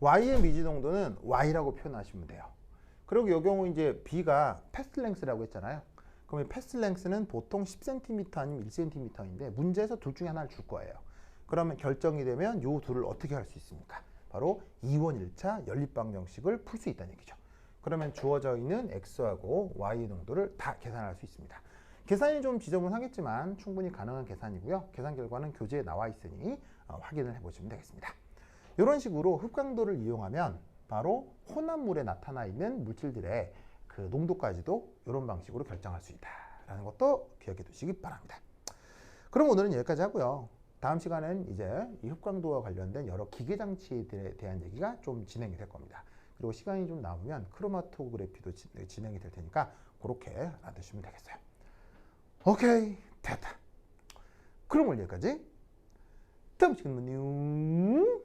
Y의 미지 농도는 Y라고 표현하시면 돼요. 그리고 이 경우 이제 B가 패스 랭스라고 했잖아요. 그러면 패스 랭스는 보통 10cm 아니면 1cm인데 문제에서 둘 중에 하나를 줄 거예요. 그러면 결정이 되면 요 둘을 어떻게 할 수 있습니까? 바로 2원 1차 연립 방정식을 풀 수 있다는 얘기죠. 그러면 주어져 있는 X하고 Y 농도를 다 계산할 수 있습니다. 계산이 좀 지저분하겠지만 충분히 가능한 계산이고요. 계산 결과는 교재에 나와 있으니 어, 확인을 해보시면 되겠습니다. 이런 식으로 흡강도를 이용하면 바로 혼합물에 나타나 있는 물질들의 그 농도까지도 이런 방식으로 결정할 수 있다라는 것도 기억해 두시기 바랍니다. 그럼 오늘은 여기까지 하고요. 다음 시간은 이제 이 흡강도와 관련된 여러 기계 장치에 대한 얘기가 좀 진행이 될 겁니다. 그리고 시간이 좀 남으면 크로마토그래피도 지- 진행이 될 테니까 그렇게 알아두시면 되겠어요. 오케이 됐다. 그럼 오늘 여기까지. 다음 시간에 만나요.